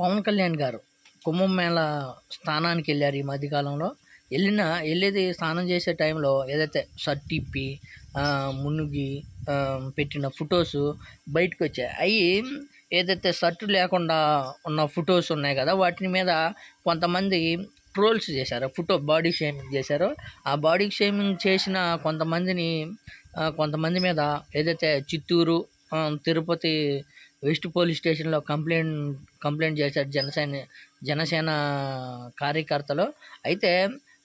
పవన్ కళ్యాణ్ గారు కుంభమేళ స్నానానికి వెళ్ళారు ఈ మధ్యకాలంలో. వెళ్ళిన వెళ్ళేది స్నానం చేసే టైంలో ఏదైతే షర్ట్ తిప్పి మునిగి పెట్టిన ఫొటోస్ బయటకు వచ్చాయి. అవి ఏదైతే షర్ట్ లేకుండా ఉన్న ఫొటోస్ ఉన్నాయి కదా వాటి మీద కొంతమంది ట్రోల్స్ చేశారు. ఫోటో బాడీ షేమింగ్ చేశారు. ఆ బాడీ షేమింగ్ చేసిన కొంతమందిని కొంతమంది మీద ఏదైతే చిత్తూరు తిరుపతి వెస్ట్ పోలీస్ స్టేషన్లో కంప్లైంట్ కంప్లైంట్ చేశారు జనసేన జనసేన కార్యకర్తలు. అయితే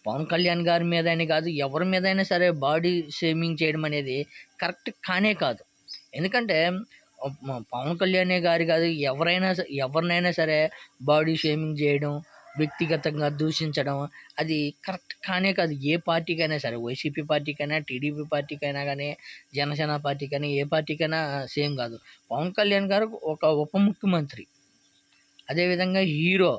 పవన్ కళ్యాణ్ గారి మీదనే కాదు ఎవరి మీదైనా సరే బాడీ షేమింగ్ చేయడం అనేది కరెక్ట్ కానే కాదు. ఎందుకంటే పవన్ కళ్యాణ్ గారి కాదు ఎవరైనా ఎవరినైనా సరే బాడీ షేమింగ్ చేయడం వ్యక్తిగతంగా దూషించడం అది కరెక్ట్ కానే కాదు. ఏ పార్టీకైనా సరే వైసీపీ పార్టీకైనా టీడీపీ పార్టీకైనా కానీ జనసేన పార్టీకైనా ఏ పార్టీకైనా సేమ్ కాదు. పవన్ కళ్యాణ్ గారు ఒక ఉప ముఖ్యమంత్రి. అదేవిధంగా హీరో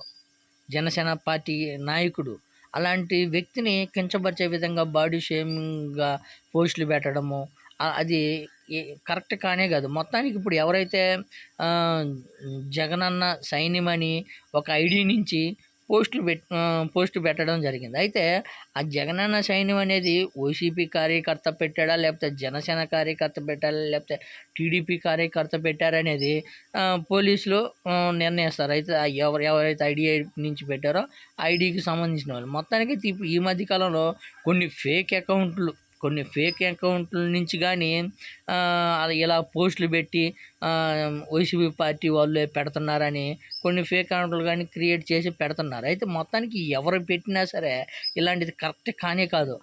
జనసేన పార్టీ నాయకుడు. అలాంటి వ్యక్తిని కించపరిచే విధంగా బాడీ షేమింగ్గా పోస్టులు పెట్టడము అది కరెక్ట్ కానే కాదు. మొత్తానికి ఇప్పుడు ఎవరైతే జగనన్న సైన్యమని ఒక ఐడి నుంచి పోస్టులు పెట్ పోస్టు పెట్టడం జరిగింది. అయితే ఆ జగనన్న సైన్యం అనేది వైసీపీ కార్యకర్త పెట్టాడా లేకపోతే జనసేన కార్యకర్త పెట్టాడా లేకపోతే టీడీపీ కార్యకర్త పెట్టారనేది పోలీసులు నిర్ణయిస్తారు. అయితే ఎవరు ఎవరైతే ఐడి నుంచి పెట్టారో ఐడికి సంబంధించిన వాళ్ళు. మొత్తానికి ఈ మధ్యకాలంలో కొన్ని ఫేక్ అకౌంట్లు కొన్ని ఫేక్ అకౌంట్ల నుంచి కానీ ఇలా పోస్టులు పెట్టి వైసీపీ పార్టీ వాళ్ళే పెడుతున్నారని కొన్ని ఫేక్ అకౌంట్లు కానీ క్రియేట్ చేసి పెడుతున్నారు. అయితే మొత్తానికి ఎవరు పెట్టినా సరే ఇలాంటిది కరెక్ట్ కానే కాదు.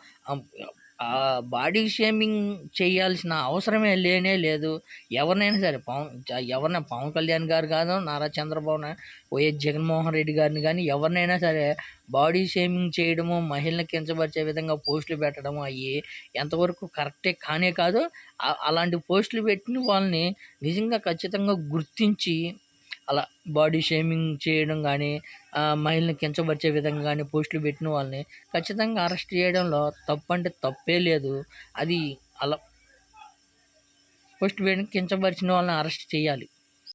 బాడీ షేమింగ్ చేయాల్సిన అవసరమే లేనే లేదు. ఎవరినైనా సరే పవన్ ఎవరినైనా పవన్ కళ్యాణ్ గారు కాదు నారా చంద్రబాబు వైఎస్ జగన్మోహన్ రెడ్డి గారిని కానీ ఎవరినైనా సరే బాడీ షేమింగ్ చేయడము మహిళని కించపరిచే విధంగా పోస్టులు పెట్టడము అవి ఎంతవరకు కరెక్టే కానే కాదు అలాంటి పోస్టులు పెట్టిన వాళ్ళని నిజంగా ఖచ్చితంగా గుర్తించి అలా బాడీ షేమింగ్ చేయడం కానీ మహిళని కించపరిచే విధంగా కానీ పోస్టులు పెట్టిన వాళ్ళని ఖచ్చితంగా అరెస్ట్ చేయడంలో తప్పు అంటే తప్పే లేదు. అది అలా పోస్ట్ పెట్టిన కించపరిచిన వాళ్ళని అరెస్ట్ చేయాలి.